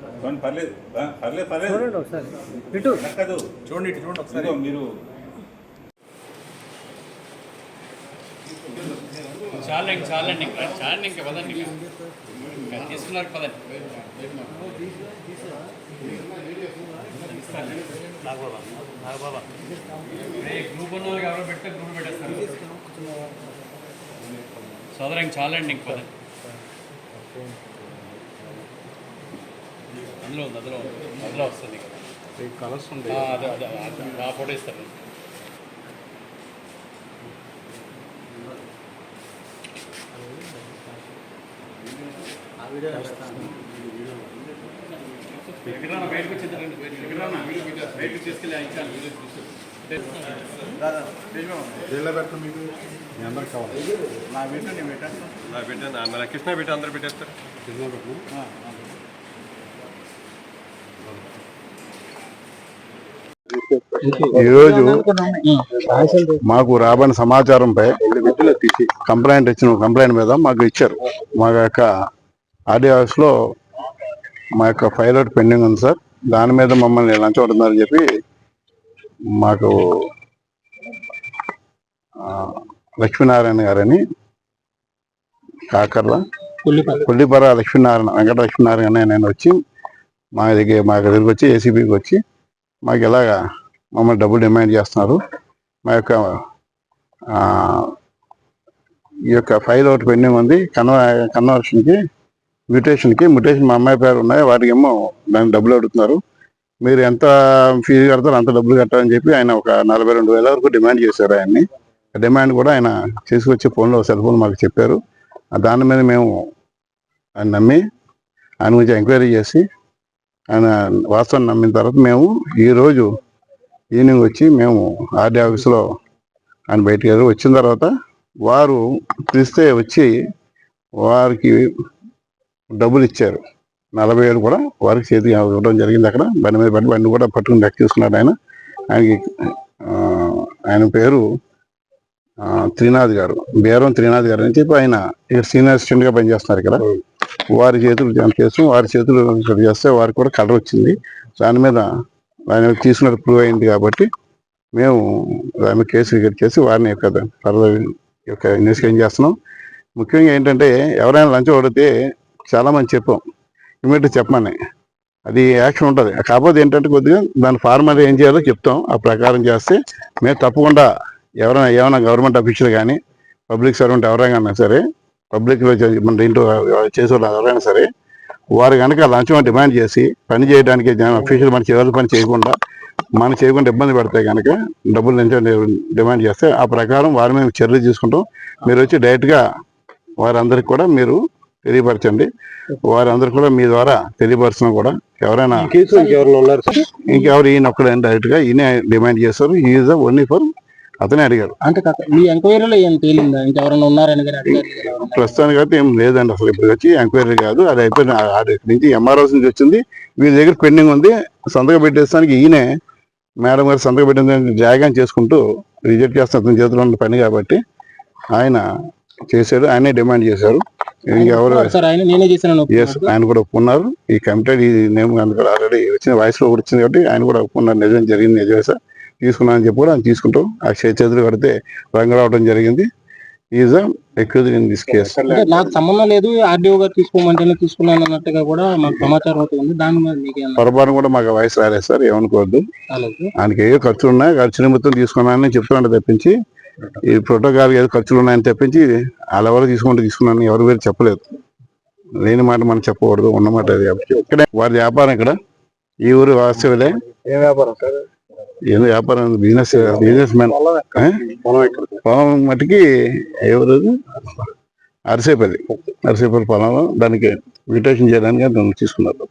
చూడండి, పర్లేదు. ఆ, పర్లేదు పర్లేదు. చూడండి ఒకసారి. ఇటు. కాదు చూడండి ఇటు చూడండి ఒకసారి. ఇదిగో మీరు. చాలండి ఇంక చాలండి. ఇంకా చాలండి ఇంకా పదండి ఇంకా తీసుకున్నారు పదండి. నాగబాబా నాగబాబా. ఏ గ్రూప్ ఉన్న వాళ్ళకి ఎవరో పెడితే గ్రూప్ పెట్టేస్తారు. సోదరా ఇంక చాలండి ఇంక పదండి. అందులో ఉంది అందులో ఉంది. అందులో వస్తుంది. కలర్స్ ఆ, అదే అదే. ఆ ఫోటో ఇస్తారు మీకు. మీ అందరికి కావాలి. నా బిడ్డ నా బిడ్డ నా కృష్ణ బిడ్డ అందరు పెట్టేస్తారు. ఈరోజు మాకు రాబడిన సమాచారంపై కంప్లైంట్ ఇచ్చిన కంప్లైంట్ మీద మాకు ఇచ్చారు. మా యొక్క ఆర్డీ ఆఫీస్లో మా యొక్క ఫైల్ అవుట్ పెండింగ్ ఉంది సార్. దాని మీద మమ్మల్ని లంచం అవుతుందని చెప్పి మాకు లక్ష్మీనారాయణ గారని కాకర్ల పుల్లిపర లక్ష్మీనారాయణ వెంకట లక్ష్మీనారాయణ అనే నేను వచ్చి మా దగ్గర మా దగ్గరికి వచ్చి ఏసీబీకి వచ్చి మాకు ఇలాగా మమ్మల్ని డబ్బులు డిమాండ్ చేస్తున్నారు. మా యొక్క ఈ యొక్క ఫైల్ ఒకటి పెండింగ్ ఉంది. కన్వ కన్వర్షన్కి మ్యూటేషన్కి మ్యూటేషన్ మా అమ్మాయి పేరు ఉన్నాయి. వాటికి ఏమో దానికి డబ్బులు అడుగుతున్నారు. మీరు ఎంత ఫీజు కడతారో అంత డబ్బులు కట్టాలని చెప్పి ఆయన ఒక నలభై రెండు వేల వరకు డిమాండ్ చేశారు ఆయన్ని. డిమాండ్ కూడా ఆయన తీసుకొచ్చి ఫోన్లో సెల్ ఫోన్ మాకు చెప్పారు. దాని మీద మేము ఆయన నమ్మి ఆయన గురించి ఎంక్వైరీ చేసి ఆయన వాస్తవం నమ్మిన తర్వాత మేము ఈరోజు ఈవినింగ్ వచ్చి మేము ఆర్డీ ఆఫీస్లో ఆయన బయటికి వెళ్ళి వచ్చిన తర్వాత వారు పిలిస్తే వచ్చి వారికి డబ్బులు ఇచ్చారు. నలభై ఏడు కూడా వారికి చేతికి ఇవ్వడం జరిగింది అక్కడ. బండి మీద పడి బండి కూడా పట్టుకుని లెక్క తీసుకున్నాడు ఆయన. ఆయనకి ఆయన పేరు త్రినాథ్ గారు. బేరం త్రినాథ్ గారు అని చెప్పి ఆయన ఇక్కడ సీనియర్ అసిస్టెంట్గా పనిచేస్తున్నారు ఇక్కడ. వారి చేతులు జమ వారి చేతులు ఇక్కడ చేస్తే వారికి కూడా కలర్ వచ్చింది. దాని మీద ఆయన తీసుకున్నట్టు ప్రూవ్ అయింది కాబట్టి మేము దాని కేసు రికార్డ్ చేసి వారిని యొక్క ఫర్దర్ యొక్క ఇన్వెస్టిగేషన్ చేస్తున్నాం. ముఖ్యంగా ఏంటంటే ఎవరైనా లంచం పడితే చాలామంది చెప్పాం. ఇమీడియట్ చెప్పమని. అది యాక్షన్ ఉంటుంది. కాకపోతే ఏంటంటే కొద్దిగా దాని ఫార్మల్ ఏం చేయాలో చెప్తాం. ఆ ప్రకారం చేస్తే మేము తప్పకుండా ఎవరైనా ఏమైనా గవర్నమెంట్ అఫీషియల్ కానీ పబ్లిక్ సర్వెంట్ ఎవరైనా సరే పబ్లిక్లో మన దీంట్లో చేసే ఎవరైనా సరే వారు కనుక లంచం డిమాండ్ చేసి పని చేయడానికి అఫీషియల్ మన చివరి పని చేయకుండా మనం చేయకుండా ఇబ్బంది పడితే కనుక డబ్బులు లంచం డిమాండ్ చేస్తే ఆ ప్రకారం వారి మీద చర్యలు తీసుకుంటాం. మీరు వచ్చి డైరెక్ట్గా వారందరికి కూడా మీరు తెలియపరచండి. వారందరూ కూడా మీ ద్వారా తెలియపరచడం కూడా ఎవరైనా ఇంకెవరు ఈయన ఒక్కడే డైరెక్ట్గా ఈయన డిమాండ్ చేస్తారు. ఈజ్ ఓన్లీ ఫర్ అతనే అడిగారు. అంటే కాక మీ ఎంక్వైరీలో ఏం తేలిందా? ఇంకెవరైనా ఉన్నారని కానీ అడిగారు? ప్రస్తుతానికి అయితే ఏం లేదండి అసలు ఇప్పుడు వచ్చి ఎంక్వైరీ కాదు. అది అయిపోయిన ఇక్కడి నుంచి ఎంఆర్ఓస్ నుంచి వచ్చింది. వీళ్ళ దగ్గర పెండింగ్ ఉంది. సంతకం పెట్టేస్తానికి ఈయనే మేడం గారు సంతకం పెట్టిన జాగ్రత్త చేసుకుంటూ రిజెక్ట్ చేస్తున్న అతని చేతిలో ఉన్న పని కాబట్టి ఆయన చేశాడు. ఆయనే డిమాండ్ చేశారు. చేశాను ఎస్ ఆయన కూడా ఒప్పుకున్నారు. ఈ కమిటెడ్ ఈ నేమ్ కూడా ఆల్రెడీ వచ్చిన వాయిస్లో కూడా వచ్చింది కాబట్టి ఆయన కూడా ఒప్పుకున్నారు. నిజం జరిగింది నిజమే సార్. తీసుకున్నాను అని చెప్పి కూడా ఆయన తీసుకుంటాం ఆ చే- చేతులు కడితే రంగు రావడం జరిగింది. Is accuse in this case. అంటే నాకు సంబంధం లేదు ఆర్డీఓ గారు తీసుకోమంటేనే తీసుకున్నాను అన్నట్టుగా కూడా మాకు సమాచారం అయితే ఉంది. దాని మీద మీకు పొరపాటు కూడా మాకు వాయిస్ రాలేదు సార్ ఏమనుకోవద్దు. ఆయనకి ఏదో ఖర్చులు ఉన్నాయి ఖర్చు నిమిత్తం తీసుకున్నానని చెప్తున్నాడు తప్పించి ఈ ప్రోటోకాల్ ఏదో ఖర్చులు ఉన్నాయని తప్పించి వాళ్ళు ఎవరు తీసుకుంటే తీసుకున్నాను ఎవరు వేరు చెప్పలేదు. లేని మాట మనం చెప్పకూడదు ఉన్న మాట అది ఇక్కడే వారి వ్యాపారం ఇక్కడ. ఈ ఊరు వాస్తవులే ఏం వ్యాపారం సార్? ఏదో వ్యాపారం బిజినెస్ బిజినెస్ మ్యాన్ పొలం మట్టికి ఎవరు అరిసేపల్లి. అరిసేపల్లి పొలంలో దానికి మ్యూటేషన్ చేయడానికి తీసుకున్నారు.